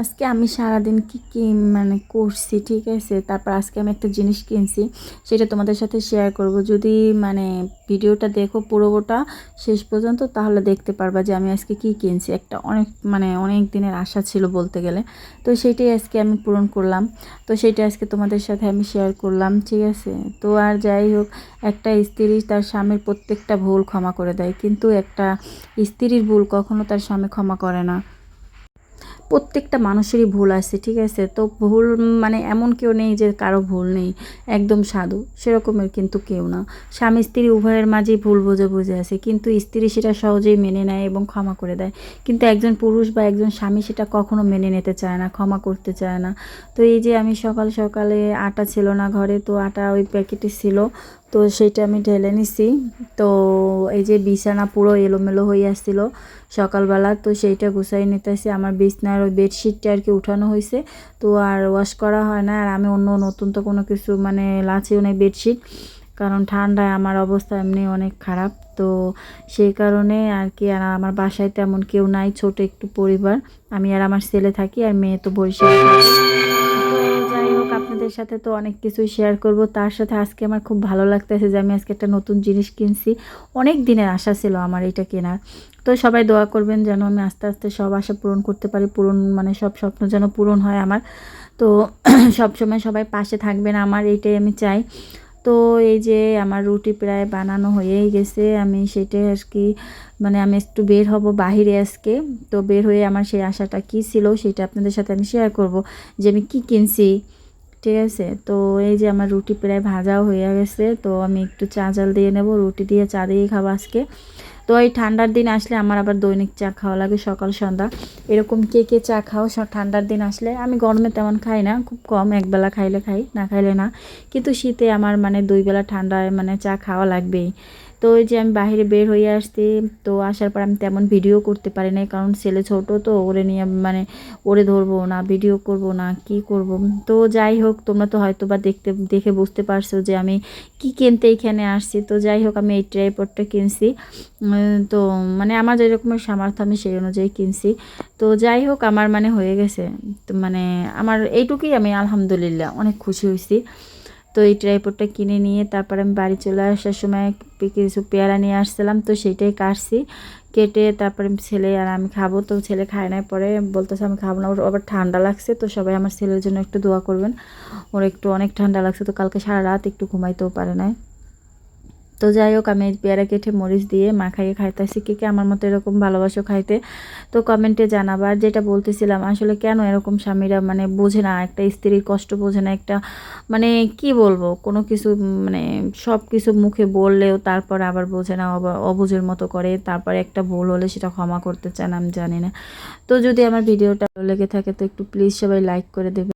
আজকে আমি সারাদিন কি কি মানে করছি, ঠিক আছে? তারপর আজকে আমি একটা জিনিস কিনছি, সেটা তোমাদের সাথে শেয়ার করব। যদি মানে ভিডিওটা দেখো পুরোটা শেষ পর্যন্ত, তাহলে দেখতে পারবা যে আমি আজকে কি কিনছি। একটা অনেক মানে অনেক দিনের আশা ছিল বলতে গেলে। তো সেইটাই আজকে আমি পূরণ করলাম। তো সেইটা আজকে তোমাদের সাথে আমি শেয়ার করলাম, ঠিক আছে? তো আর যাই হোক, একটা স্ত্রী তার স্বামীর প্রত্যেকটা ভুল ক্ষমা করে দেয়। কিন্তু একটা স্ত্রীর ভুল কখনো তার স্বামী ক্ষমা করে না। প্রত্যেকটা মানুষেরই ভুল আছে, ঠিক আছে? তো ভুল মানে এমন কেউ নেই যে কারও ভুল নেই। একদম সাধু, সেরকমের কিন্তু কেউ না। স্বামী স্ত্রী উভয়ের মাঝেই ভুল বুঝে বুঝে আছে, কিন্তু স্ত্রী সেটা সহজেই মেনে নেয় এবং ক্ষমা করে দেয়। কিন্তু একজন পুরুষ বা একজন স্বামী সেটা কখনো মেনে নিতে চায় না, ক্ষমা করতে চায় না। তো এই যে আমি সকাল সকালে আটা ছিল না ঘরে, তো আটা ওই প্যাকেটে ছিল। তো সেইটা আমি ঢেলে নিছি। তো এই যে বিছানা পুরো এলোমেলো হয়ে আসছিল সকালবেলা, তো সেইটা গুছাই নিতেছি। আমার বিছনার ওই বেডশিটটা আর কি উঠানো হয়েছে। তো আর ওয়াশ করা হয় না, আর আমি অন্য নতুন তো কোনো কিছু মানে লাচিও নেই বেডশিট, কারণ ঠান্ডায় আমার অবস্থা এমনি অনেক খারাপ। তো সেই কারণে আর কি, আর আমার বাসায় তেমন কেউ নাই, ছোট একটু পরিবার। আমি আর আমার ছেলে থাকি, আর মেয়ে তো বরিশাল। আপনাদের সাথে তো অনেক কিছুই শেয়ার করব। তার সাথে আজকে আমার খুব ভালো লাগতেছে যে আমি আজকে একটা নতুন জিনিস কিনছি। অনেক দিনের আশা ছিল আমার এটা কেনার। তো সবাই দোয়া করবেন যেন আমি আস্তে আস্তে সব আশা পূরণ করতে পারি, পূরণ মানে সব স্বপ্ন যেন পূরণ হয় আমার। তো সবসময় সবাই পাশে থাকবেন, আমার এইটাই আমি চাই। তো এই যে আমার রুটি প্রায় বানানো হয়েই গেছে, আমি সেটাই আর কি মানে আমি একটু বের হব বাহিরে আজকে। তো বের হয়ে আমার সেই আশাটা কী ছিল সেটা আপনাদের সাথে আমি শেয়ার করব যে আমি কী কিনছি। ঠিক আছে? তো এই যে আমার রুটি প্রায় ভাজাও হয়ে গেছে, তো আমি একটু চা জাল দিয়ে নেব। রুটি দিয়ে চা দিয়ে খাব আজকে। তো এই ঠান্ডার দিন আসলে আমার আবার দৈনিক চা খাওয়া লাগে সকাল, সন্ধ্যা। এরকম কে কে চা খাও সব ঠান্ডার দিন আসলে আমি গরমে তেমন খাই না, খুব কম একবেলা খাইলে খাই, না খাইলে না। কিন্তু শীতে আমার মানে দুই বেলা ঠান্ডায় মানে চা খাওয়া লাগবেই। তো ওই যে আমি বাইরে বের হয়ে আসছি তো আসার পর আমি তেমন ভিডিও করতে পারি নাই, কারণ ছেলে ছোট তো, ওরে নিয়ে মানে ওরে ধরবো না ভিডিও করব না, কি করব? তো যাই হোক, তোমরা তো হয়তো বা দেখতে, দেখে বুঝতে পারছ যে আমি কি কিনতে এখানে আসছি। তো যাই হোক, আমি এই ট্রাইপডটা কিনছি। তো মানে আমার যে রকমের সামর্থ্য, আমি সেই অনুযায়ী কিনছি। তো যাই হোক, আমার মানে হয়ে গেছে। তো মানে আমার এইটুকুই আমি আলহামদুলিল্লাহ, অনেক খুশি হয়েছি। তো এই ট্রাইপডটা কিনে নিয়ে তারপর আমি বাড়ি চলে আসার সময় কিছু পেয়ারা নিয়ে আসছিলাম, তো সেটাই কাটছি। কেটে তারপরে ছেলে আর আমি খাব, তো ছেলে খায় নাই, পরে বলতেছে আমি খাব না, ওর আবার ঠান্ডা লাগছে, তো সবাই আমার ছেলের জন্য একটু দোয়া করবেন। ওর একটু অনেক ঠান্ডা লাগছে, তো কালকে সারা রাত একটু ঘুমাইতেও পারে নাই। তো যাই হোক, আমি পেয়ারা কেটে মরিচ দিয়ে মাখাইয়ে খাইতেছি। কে কে আমার মতো এরকম ভালোবাসো খাইতে, তো কমেন্টে জানাবার যেটা বলতেছিলাম, আসলে কেন এরকম স্বামীরা মানে বোঝে না, একটা স্ত্রীর কষ্ট বোঝে না, একটা মানে কি বলব, কোনো কিছু মানে সব কিছু মুখে বললেও তারপর আবার বোঝে না, অব- অবুঝের মতো করে। তারপর একটা ভুল হলে সেটা ক্ষমা করতে চান, আমি জানি না। তো যদি আমার ভিডিওটা ভালো লেগে থাকে, তো একটু প্লিজ সবাই লাইক করে দেবে।